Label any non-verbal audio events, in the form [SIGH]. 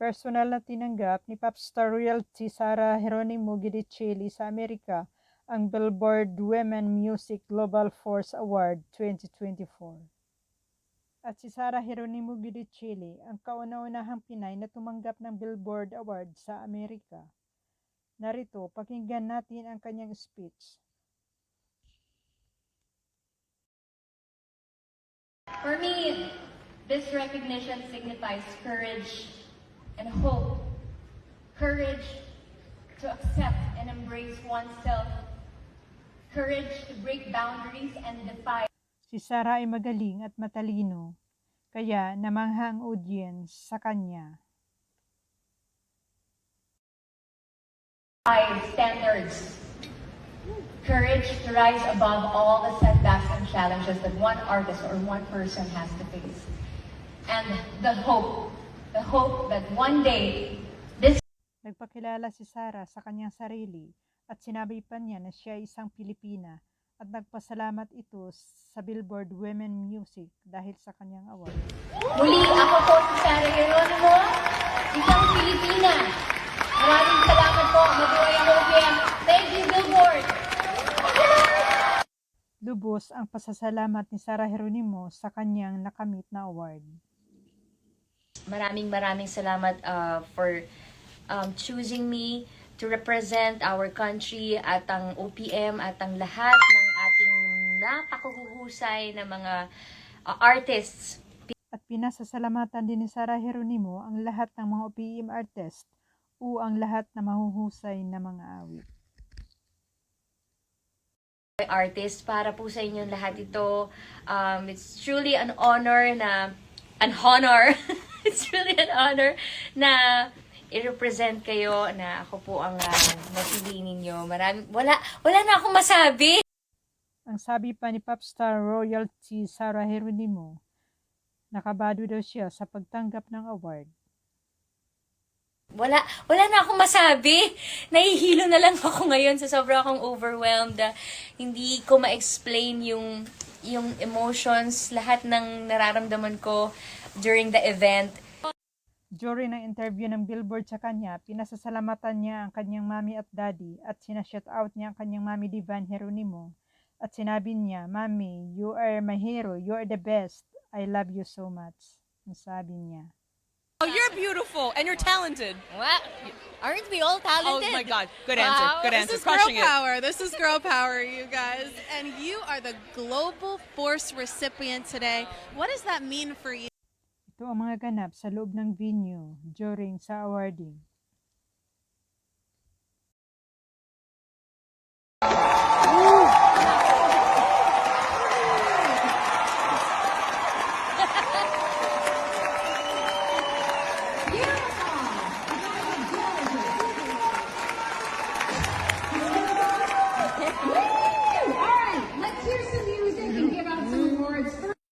Personal na tinanggap ni Popstar royalty Sara Geronimo Guidicelli sa Amerika ang Billboard Women Music Global Force Award 2024. At si Sara Geronimo Guidicelli ang kauna-unahang Pinay na tumanggap ng Billboard Award sa Amerika. Narito, pakinggan natin ang kanyang speech. For me, this recognition signifies courage and hope. Courage to accept and embrace oneself. Courage to break boundaries and defy Si Sara ay magaling at matalino, kaya namangha ang audience sa kanya. standards. Courage to rise above all the setbacks and challenges that one artist or one person has to face. And the hope, the hope that one day this Nagpakilala si Sara sa kanyang sarili at sinabi pa niya na siya ay isang Pilipina at nagpasalamat ito sa Billboard Women Music dahil sa kanyang award. Muli, ako po si Sarah Geronimo, isang Pilipina. Maraming salamat po. Mabuhay ang OPM. Thank you, Billboard. Lubos ang pasasalamat ni Sara Geronimo sa kanyang nakamit na award. Maraming maraming salamat uh, for um, choosing me to represent our country at ang OPM at ang lahat ng ating napakahuhusay na mga uh, artists. At pinasasalamatan din ni Sara Geronimo ang lahat ng mga OPM artist o ang lahat na mahuhusay na mga awit. artist para po sa inyong lahat ito. Um, it's truly an honor na an honor. [LAUGHS] [LAUGHS] it's truly an honor na i-represent kayo na ako po ang uh, napili ninyo. Marami, wala, wala na akong masabi. Ang sabi pa ni popstar royalty Sara Geronimo, nakabado daw siya sa pagtanggap ng award. Wala, wala na akong masabi. Nahihilo na lang [LAUGHS] ako ngayon sa sobra akong overwhelmed. Ah, hindi ko ma-explain yung, yung emotions, lahat ng nararamdaman ko during the event. During ng interview ng Billboard sa kanya, pinasasalamatan niya ang kanyang mami at daddy at sinashout out niya ang kanyang mami Divan Geronimo. At sinabi niya, Mami, you are my hero. You are the best. I love you so much. Ang sabi niya. Oh, you're beautiful and you're talented. What? Aren't we all talented? Oh my God, good answer, Wow. good answer, This is girl crushing it. power. This is girl power, you guys. And you are the Global Force recipient today. What does that mean for you? Ito ang mga ganap sa loob ng venue during sa awarding.